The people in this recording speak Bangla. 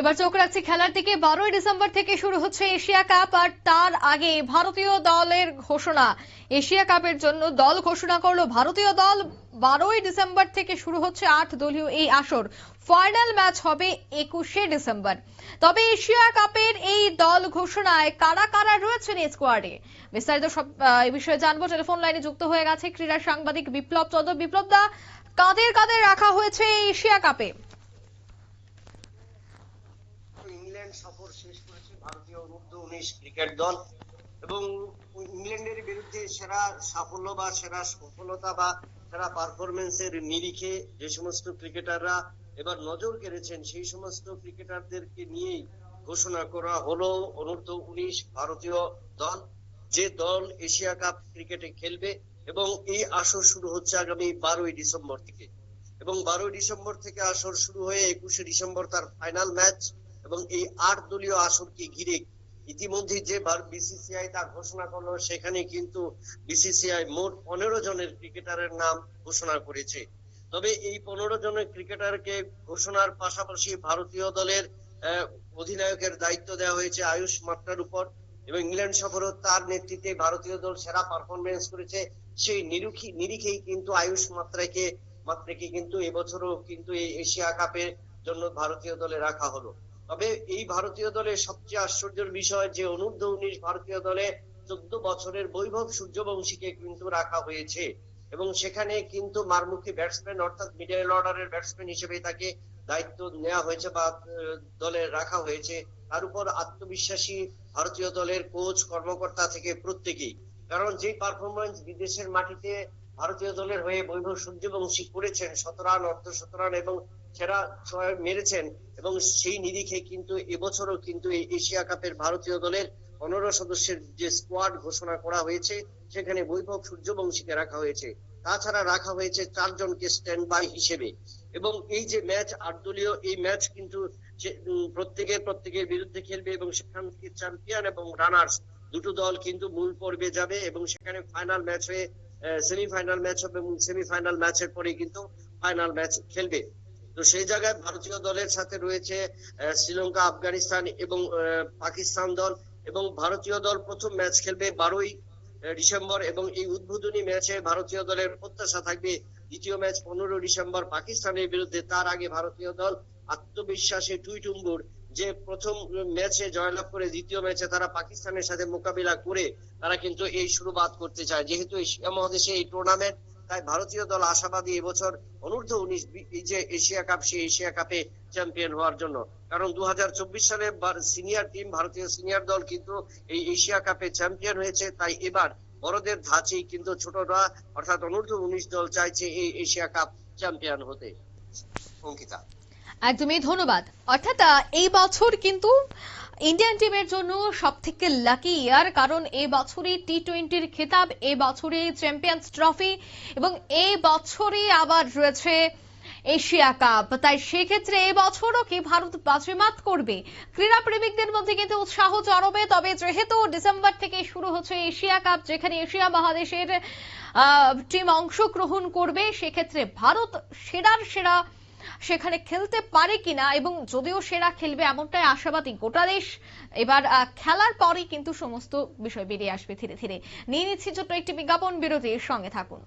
এবার চোখ রাখছি খেলার দিকে। বারোই ডিসেম্বর থেকে শুরু হচ্ছে এশিয়া কাপ, আর তার আগে ভারতীয় দলের ঘোষণা। এশিয়া কাপের জন্য দল ঘোষণা করল ভারতীয় দল। বারোই ডিসেম্বর থেকে শুরু হচ্ছে আট দলীয় এই আসর। ফাইনাল ম্যাচ হবে একুশে ডিসেম্বর। তবে এশিয়া কাপের এই দল ঘোষণায় কারা কারা রয়েছেন এই স্কোয়াডে বিস্তারিত সব এই বিষয়ে জানব। টেলিফোন লাইনে যুক্ত হয়ে গেছে ক্রীড়া সাংবাদিক বিপ্লব চন্দ্র। বিপ্লব দা, কাদের কাদের রাখা হয়েছে এশিয়া কাপে? ইংল্যান্ড সফর শেষ করেছে ভারতীয় অনূর্ধ্ব উনিশ ক্রিকেট দল এবং ইংল্যান্ডের বিরুদ্ধে সেরা সাফল্য বা সেরা সফলতা বা সেরা পারফরমেন্সের নিরিখে যে সমস্ত ক্রিকেটাররা এবার নজর কেড়েছেন, সেই সমস্ত ক্রিকেটারদেরকে নিয়েই ঘোষণা করা হলো অনূর্ধ্ব উনিশ ভারতীয় দল। যে দল এশিয়া কাপ ক্রিকেটে খেলবে এবং এই আসর শুরু হচ্ছে আগামী বারোই ডিসেম্বর থেকে। এবং বারোই ডিসেম্বর থেকে আসর শুরু হয়ে একুশে ডিসেম্বর তার ফাইনাল ম্যাচ এবং এই আট দলীয় আসরকে ঘিরে ইতিমধ্যে যে বিসিসিআই তা ঘোষণা করল, সেখানে কিন্তু বিসিসিআই মোট পনেরো জনের ক্রিকেটারের নাম ঘোষণা করেছে। তবে এই পনেরো জনের ক্রিকেটারকে ঘোষণার পাশাপাশি ভারতীয় দলের অধিনায়কের দায়িত্ব দেওয়া হয়েছে আয়ুষ মাত্রার উপর এবং ইংল্যান্ড সফরও তার নেতৃত্বে ভারতীয় দল সেরা পারফরমেন্স করেছে। সেই নিরিখে, নিরিখেই কিন্তু আয়ুষ মাত্রাকে মাত্রাকে কিন্তু এবছরও কিন্তু এই এশিয়া কাপের জন্য ভারতীয় দলে রাখা হলো। তবে এই ভারতীয় দলের সবচেয়ে আশ্চর্যের বিষয় যে অনূর্ধ্ব উনিশ ভারতীয় দলে চোদ্দ বছরের বৈভব সূর্যবংশীকে কিন্তু রাখা হয়েছে। এবং সেখানে কিন্তু মারমুখী ব্যাটসম্যান অর্থাৎ মিডল অর্ডারের ব্যাটসম্যান হিসেবে তাকে দায়িত্ব নেওয়া হয়েছে বা দলে রাখা হয়েছে। তার উপর আত্মবিশ্বাসী ভারতীয় দলের কোচ কর্মকর্তা থেকে প্রত্যেকেই। কারণ যে পারফরমেন্স বিদেশের মাটিতে ভারতীয় দলের হয়ে বৈভব সূর্যবংশী করেছেন শতরান অর্ধ শতরান এবং সেরা ছয় মেরেছেন এবং সেই নিরিখে কিন্তু এবছরও কিন্তু এই এশিয়া কাপের ভারতীয় দলের পনেরো সদস্যের যে স্কোয়াড ঘোষণা করা হয়েছে, সেখানে বৈভব সূর্যবংশীকে রাখা হয়েছে। তাছাড়া রাখা হয়েছে চারজনকে স্ট্যান্ড বাই হিসেবে এবং এই যে ম্যাচ আট দলীয় এই ম্যাচ কিন্তু প্রত্যেকের প্রত্যেকের বিরুদ্ধে খেলবে এবং সেখান থেকে চ্যাম্পিয়ন এবং রানার্স দুটো দল কিন্তু মূল পর্বে যাবে এবং সেখানে ফাইনাল ম্যাচ হয়ে সেমিফাইনাল ম্যাচ হবে এবং সেমিফাইনাল ম্যাচের পরে কিন্তু ফাইনাল ম্যাচ খেলবে। তো সেই জায়গায় ভারতীয় দলের সাথে রয়েছে শ্রীলঙ্কা, আফগানিস্তান এবং পাকিস্তান দল এবং ভারতীয় দল প্রথম ম্যাচ খেলবে বারোই ডিসেম্বর এবং এই উদ্বোধনী ম্যাচে ভারতীয় দলের প্রত্যাশা থাকবে দ্বিতীয় ম্যাচ পনেরো ডিসেম্বর পাকিস্তানের বিরুদ্ধে। তার আগে ভারতীয় দল আত্মবিশ্বাসে টুইটুম্বুর যে প্রথম ম্যাচে জয়লাভ করে দ্বিতীয় ম্যাচে তারা পাকিস্তানের সাথে মোকাবিলা করে তারা কিন্তু এই শুরুবাত করতে চায়। যেহেতু এশিয়া মহাদেশে এই টুর্নামেন্ট তাই ভারতীয় দল আশাবাদী এবছর অনূর্ধ্ব উনিশ যে এশিয়া কাপ, সেই এশিয়া কাপে চ্যাম্পিয়ন হওয়ার জন্য। কারণ দু হাজার চব্বিশ সালে সিনিয়র টিম ভারতীয় সিনিয়র দল কিন্তু এই এশিয়া কাপে চ্যাম্পিয়ন হয়েছে। তাই এবার বড়দের ধাঁচেই কিন্তু ছোটরা, অর্থাৎ অনূর্ধ্ব উনিশ দল চাইছে এই এশিয়া কাপ চ্যাম্পিয়ন হতে। অঙ্কিতা। একদমই ধন্যবাদ। অর্থাৎ এই বছর কিন্তু ইন্ডিয়ান টিমের জন্য সব থেকে লাকি ইয়ার কারণ এই বছরে টি টোয়েন্টির খেতাব এই বছরে চ্যাম্পিয়ন্স ট্রফি এবং এই বছরে আবার রয়েছে এশিয়া কাপ তাই সেক্ষেত্রে এবছরও কি ভারত বাজিমাত করবে? ক্রীড়া প্রেমিকদের মধ্যে কিন্তু উৎসাহ চরমে তবে যেহেতু ডিসেম্বর থেকে শুরু হচ্ছে এশিয়া কাপ যেখানে এশিয়া মহাদেশের টিম অংশগ্রহণ করবে, সেক্ষেত্রে ভারত সেরার সেরা সেখানে খেলতে পারে কিনা এবং যদিও সেরা খেলবে এমনটাই আশাবাদী গোটা দেশ, এবার খেলার পরেই কিন্তু সমস্ত বিষয় বেরিয়ে আসবে ধীরে ধীরে। নিয়ে নিচ্ছি ছোট্ট একটি বিজ্ঞাপন, বিরতির সঙ্গে থাকুন।